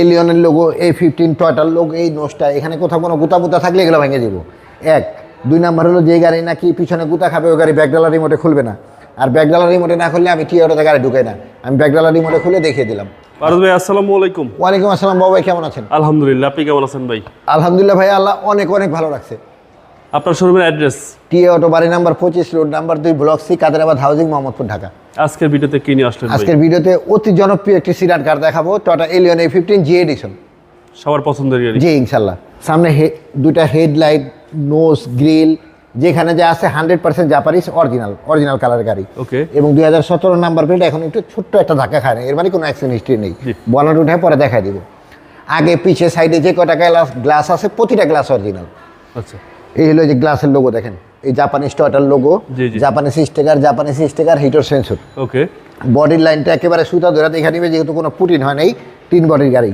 এলিয়নের logo A fifteen টয়টার logo এই নোসটা এখানে কোথাও কোনো গুতা বুতা থাকলে এগুলো ভেঙে দিব। এক। দুই নাম্বার হলো যে গাড়ি নাকি পিছনে গুতা খাবে ওই গাড়ি ব্যাকডালার রিমোটে খুলবে না। আর ব্যাকডালার রিমোটে না খুললে আমি টিয়ারোতে গাড়ি ঢুকাই না। আমি ব্যাকডালার রিমোটে খুলে দেখিয়ে দিলাম। পারস ভাই আসসালামু আলাইকুম। ওয়ালাইকুম আসসালাম বাবা ভাই কেমন আছেন? আলহামদুলিল্লাহ আপনি কেমন আছেন ভাই? আলহামদুলিল্লাহ ভাই আল্লাহ অনেক অনেক ভালো রাখছে। আপনার শোরুমের অ্যাড্রেস টিএ অটো বাড়ি নাম্বার পঁচিশ রোড নাম্বার দুই block C Kaderabad housing Mohammadpur Dhaka. আজকের ভিডিওতে কি নিয়ে আসলেন আজকের ভিডিওতে অতি জনপ্রিয় একটি সিডার কার দেখাবো Toyota Allion A fifteen G edition সবার পছন্দের জি ইনশাল্লাহ। সামনে হে- দুইটা হেডলাইট নোজ গ্রিল যেখানে যা আছে hundred percent Japanese original original colour গাড়ি। ওকে। এবং দুই হাজার সতেরো নাম্বার প্লেট এখন একটু ছোট্ট একটা ধাক্কা খায় না এর মানে কোনো অ্যাক্সিডেন্ট হিস্ট্রি নেই। বনাট উঠে পরে দেখাই দিব। আগে পিছে সাইডে যে কটা গ্লাস গ্লাস আছে প্রতিটা গ্লাস অরিজিনাল আচ্ছা। এই হলো যে গ্লাসের লোগো দেখেন। এই Japanese টয়টার logo. Japanese sticker Japanese sticker heater sensor okay বডির লাইনটা একেবারে সুতা ধরে দেখা নিবে যেহেতু কোনো পুটিন হয় নাই তিন বডির গাড়ি।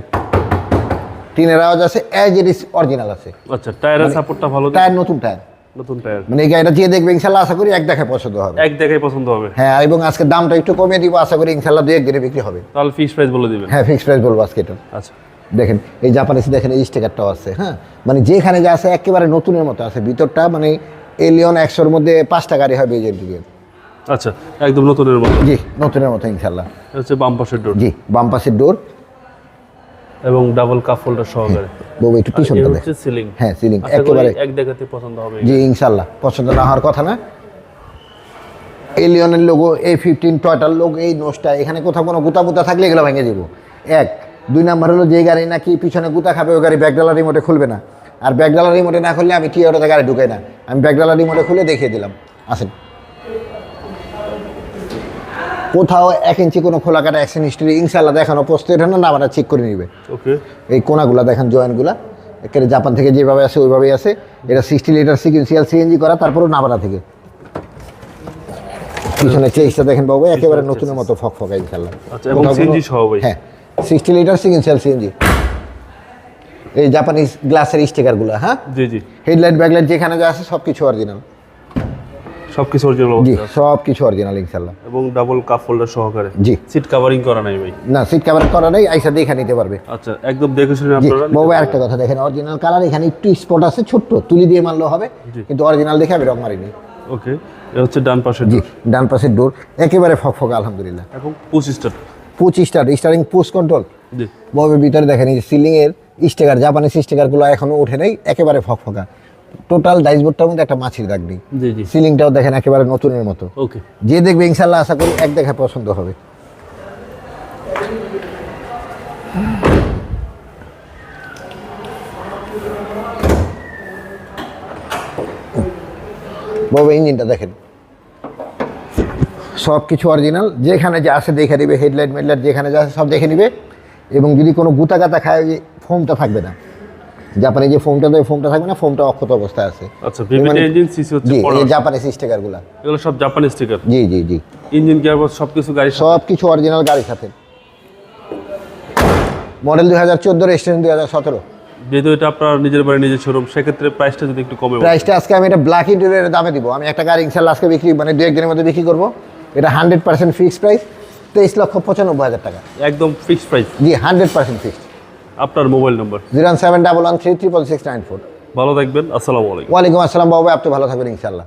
টিনের আওয়াজ আছে অ্যাজ ইট ইস অরিজিনাল আছে। আচ্ছা টায়ারের সাপোর্টটা ভালো দিন। টায়ার নতুন টায়ার নতুন টায়ার মানে এই গাড়িটা যে দেখবে ইনশাল্লাহ আশা করি এক দেখায় পছন্দ হবে। এক দেখাই পছন্দ হবে। হ্যাঁ এবং আজকে দামটা একটু কমিয়ে দিব আশা করি ইনশাল্লাহ দু একদিনে বিক্রি হবে। তাহলে ফিক্স প্রাইস বলে দিবেন। হ্যাঁ ফিক্স প্রাইস বলব আজকে এটা। আচ্ছা। দেখেন এই জাপানিজ দেখেন এই স্টিকারটাও আছে হ্যাঁ? মানে যেখানে যা আছে একেবারে নতুনের মতো আছে। ভিতরটা মানে এলিয়ন একশোর মধ্যে পাঁচটা গাড়ি হবে এজেন্টিকের আচ্ছা একদম নতুনের মতো। জি নতুনের মতো ইনশাল্লাহ হচ্ছে বাম পাশের ডোর জি বাম পাশের ডোর এবং ডাবল কাপ হোল্ডার সহকারে বউ একটু পিছনটা দেখ সিলিং হ্যাঁ সিলিং একেবারে। এক দেখাতে পছন্দ হবে। জি ইনশাল্লাহ পছন্দ না হওয়ার কথা না। এলিয়নের লোগো এই ফিফটিন টয়টার লোগো এই নোসটা এখানে কোথাও কোনো গুতা বুতা থাকলে এগুলো ভেঙে দিব। এক দুই নাম্বার হলো যে গাড়ি নাকি পিছনে গুতা খাবে ওই গাড়ি ব্যাকডালার রিমোটে খুলবে না। আর ব্যাকডালার রিমোটে না খুললে আমি টিয়ারোতে গাড়ি ঢুকাই না। আমি ব্যাকডালার রিমোটে খুলে দেখিয়ে দিলাম। আসেন। কোথাও এক ইঞ্চি কোনো খোলা কাটা অ্যাকশন হিস্ট্রি ইনশাল্লাহ দেখানো প্রস্তুত এটা না আমরা চেক করে নিবে। ওকে এই কোনাগুলা দেখেন জয়েন্টগুলা। একেবারে জাপান থেকে যেভাবে আসে ওইভাবেই আছে এটা সিক্সটি লিটার সিকুয়েন্সিয়াল সিএনজি করা তারপরেও নাবারা থেকে। পিছনে চেষ্টা দেখেন বাবু একেবারে নতুনের মতো ফক ফক ইনশাল্লাহ আচ্ছা, এবং CNG সহ ভাই? হ্যাঁ। সিক্সটি লিটার সিকুয়েন্সিয়াল সিএনজি এই জাপানিজ গ্লাসের স্টিকারগুলো হ্যাঁ? জি জি। হেডলাইট ব্যাকলাইট যেখানে যা আছে সব কিছু অরিজিনাল সব কিছু অরিজিনাল জি। সব কিছু অরিজিনাল ইনশাল্লাহ এবং ডাবল কাপ হোল্ডার সহকারে। জি। সিট কাভারিং করা নাই ভাই। না সিট কভার করা নেই আইসা দেখে নিতে পারবে। আচ্ছা একদম দেখে শুনে আপনারা বাবু আরেকটা কথা দেখেন অরিজিনাল কালার এখানে একটু স্পট আছে ছোট্ট তুলি দিয়ে মারলেও হবে। কিন্তু অরিজিনাল দেখে আমি রং মারিনি। ওকে এটা হচ্ছে ডান পাশের জি ডান পাশের ডোর একেবারে ফকফকা আলহামদুলিল্লাহ। এখন পঁচিশটা পঁচিশটা স্টারিং পোস্ট কন্ট্রোল ববের ভিতরে দেখেন এই সিলিং এর স্টিকার জাপানিজ স্টিকারগুলো এখনও ওঠে নেই একেবারে ফকফকা। টোটাল ডাইসবোর্ডটার মধ্যে একটা মাছির দাগ নেই। সিলিংটাও দেখেন একেবারে নতুনের মতো। ওকে যে দেখবে ইনশাল্লাহ আশা করি এক দেখা পছন্দ হবে। বাবা ইঞ্জিনটা দেখেন। সব কিছু অরিজিনাল যেখানে যা আছে দেখে নিবে হেডলাইট মেডলাইট যেখানে যা আছে সব দেখে নিবে। এবং যদি কোনো গুতা গাতা খায় ওই ফোমটা থাকবে না। জাপানি যে ফোমটা দেয় ফোমটা থাকবে না ফোমটা অক্ষত অবস্থায় আছে। আচ্ছা ভিভিটি মানে- ইঞ্জিন সিসি হচ্ছে জি জাপানিজ স্টিকারগুলা এগুলো সব জাপানি স্টিকার জি জি জি। ইঞ্জিন গিয়ারবক্স সব কিছু সাথে? সব কিছু অরিজিনাল গাড়ির সাথে। মডেল দুই হাজার চোদ্দ রেজিস্ট্রেশন দুই হাজার সতেরো। যেহেতু এটা আপনার নিজের বাড়ি নিজের শোরুম সেক্ষেত্রে প্রাইসটা যদি একটু কমে প্রাইসটা আজকে আমি এটা ব্ল্যাক ইন্টেরিয়রের দামে দিব। আমি একটা গাড়ি ইনশাল্লাহ আজকে বিক্রি মানে দু একদিনের মধ্যে বিক্রি করব। এটা হান্ড্রেড পার্সেন্ট ফিক্সড প্রাইস তেইশ লক্ষ পঁচানব্বই হাজার টাকা। একদম ফিক্সড প্রাইস। জি হান্ড্রেড পার্সেন্ট ফিক্সড। আপনার mobile number? Zero seven double one three triple six nine four. ভালো থাকবেন আসসালামু আলাইকুম। ওয়ালাইকুম আসসালাম বাবু আপনি ভালো থাকবেন ইনশাল্লাহ